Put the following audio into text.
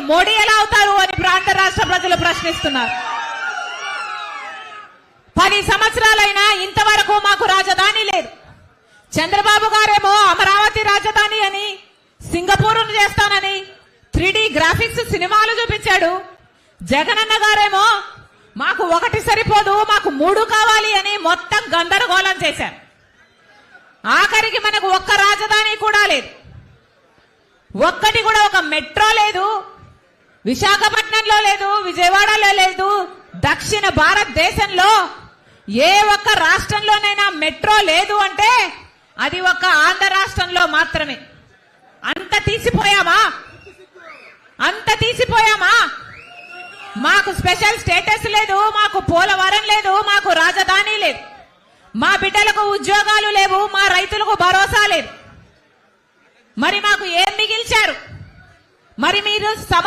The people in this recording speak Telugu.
మోడీ ఎలా అవుతారు అని ప్రాంత రాష్ట్ర ప్రజలు ప్రశ్నిస్తున్నారు. పది సంవత్సరాలైనా ఇంతవరకు మాకు రాజధాని లేదు. చంద్రబాబు గారేమో అమరావతి రాజధాని అని సింగపూర్ చేస్తానని త్రీ గ్రాఫిక్స్ సినిమాలు చూపించాడు. జగనన్న గారేమో మాకు ఒకటి సరిపోదు మాకు మూడు కావాలి అని మొత్తం గందరగోళం చేశారు. ఆఖరికి మనకు ఒక్క రాజధాని కూడా లేదు. ఒక్కటి కూడా ఒక మెట్రో లేదు. విశాఖపట్నంలో లేదు విజయవాడలో లేదు దక్షిణ భారతదేశంలో ఏ ఒక్క రాష్ట్రంలోనైనా మెట్రో లేదు అంటే అది ఒక ఆంధ్ర రాష్ట్రంలో మాత్రమే. అంత తీసిపోయామా? అంత తీసిపోయామా? మాకు స్పెషల్ స్టేటస్ లేదు మాకు పోలవరం లేదు మాకు రాజధాని లేదు. మా బిడ్డలకు ఉద్యోగాలు లేవు మా రైతులకు భరోసా లేదు. మరి మాకు ఏం మిగిల్చారు? మరి మీరు సమ